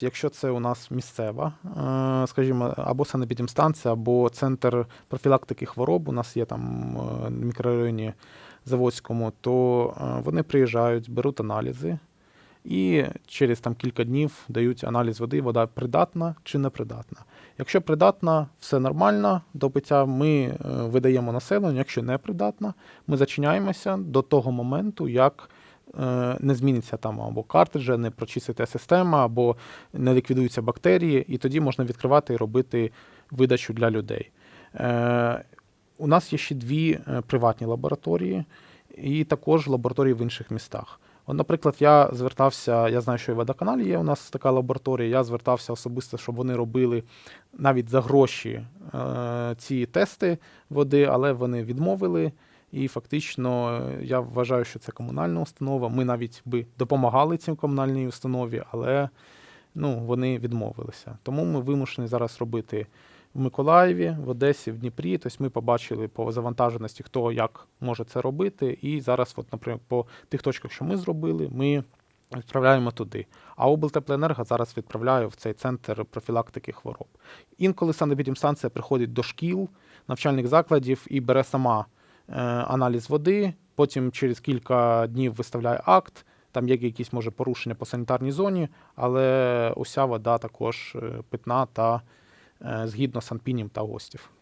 Якщо це у нас місцева, е, скажімо, або санепідемстанція, або центр профілактики хвороб, у нас є там е, в мікрорайоні Заводському, то е, вони приїжджають, беруть аналізи і через там кілька днів дають аналіз води, вода придатна чи непридатна. Якщо придатна, все нормально до пиття, ми видаємо населенню. Якщо не придатна, ми зачиняємося до того моменту, як не зміниться там або картриджа, не прочиститься система, або не ліквідуються бактерії, і тоді можна відкривати і робити видачу для людей. Е, У нас є ще дві е, приватні лабораторії, і також лабораторії в інших містах. Наприклад, я звертався, я знаю, що і в водоканалі є у нас така лабораторія. Я звертався особисто, щоб вони робили навіть за гроші е, ці тести води, але вони відмовили. І фактично я вважаю, що це комунальна установа. Ми навіть би допомагали цим комунальній установі, але ну, вони відмовилися. Тому ми вимушені зараз робити в Миколаєві, в Одесі, в Дніпрі. Тобто ми побачили по завантаженості, хто як може це робити. І зараз, от, наприклад, по тих точках, що ми зробили, ми відправляємо туди. А облтеплоенерго зараз відправляє в цей центр профілактики хвороб. Інколи санепідемстанція приходить до шкіл, навчальних закладів і бере сама аналіз води. Потім через кілька днів виставляє акт. Там є якісь може порушення по санітарній зоні, але уся вода також е, питна та е, згідно з Санпінім та ГОСТів.